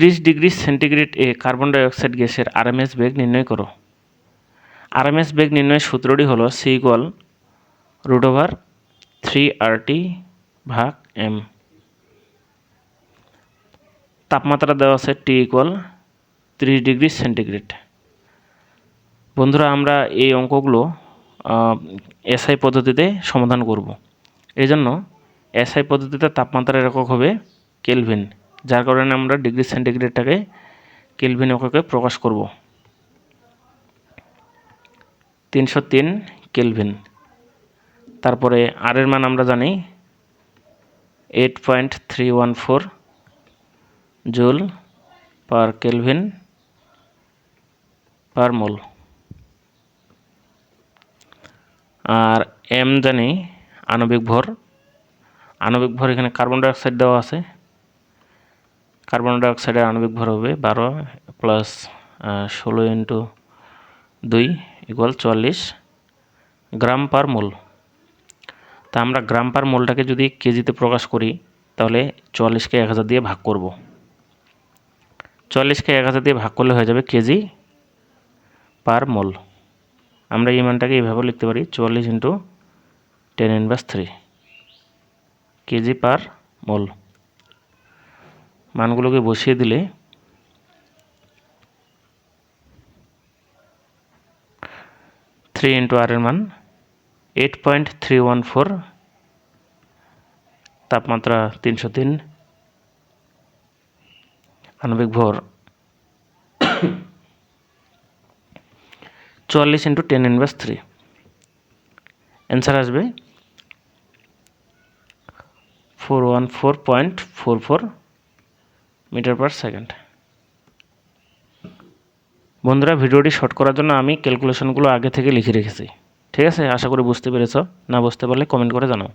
ত্রিশ degree centigrade এ carbon dioxide গ্যাসের আরএমএস বেগ নির্ণয় করো। আরএমএস বেগ নির্ণয়ের সূত্রটি হলো C equal root over three RT ভাগ এম তাপমাত্রা দেওয়া আছে টি ইকুয়াল ত্রিশ ডিগ্রি সেন্টিগ্রেড। বন্ধুরা, আমরা এই অঙ্কগুলো এসআই পদ্ধতিতে সমাধান করব। এই জন্য এসআই পদ্ধতিতে তাপমাত্রার একক হবে কেলভিন যার কারণে আমরা ডিগ্রি সেন্টিগ্রেডটাকে কেলভিন এককে প্রকাশ করব। তিনশো তিন কেলভিন তারপরে আর এর মান আমরা জানি eight point three one four joule per kelvin per mole আর এম জানি আণবিক ভর। আণবিক ভর এখানে কার্বন ডাইঅক্সাইড দেওয়া আছে। কার্বন ডাইঅক্সাইডের আণবিক ভর হবে বারো প্লাস ষোলো ইন্টু দুই ইকুয়াল চুয়াল্লিশ গ্রাম পার মোল। তা আমরা গ্রাম পার মোলটাকে যদি কেজিতে প্রকাশ করি, তাহলে চুয়াল্লিশকে এক হাজার দিয়ে ভাগ করব। চুয়াল্লিশকে এক হাজার দিয়ে ভাগ করলে হয়ে যাবে কেজি পার মোল। আমরা এই মানটাকে এইভাবে লিখতে পারি, চুয়াল্লিশ into ten inverse three KG per mole. মানগুলোকে বসিয়ে দিলে থ্রি ইন্টু আর এর মান eight point three one four তাপমাত্রা তিনশো তিন, আণবিক ভর চুয়াল্লিশ into ten inverse three answer আসবে four one four point four four metre per second. বন্ধুরা, ভিডিওটি শর্ট করার জন্য আমি ক্যালকুলেশনগুলো আগে থেকে লিখে রেখেছি। ঠিক আছে? আশা করি বুঝতে পেরেছ। না বুঝতে পারলে কমেন্ট করে জানাও।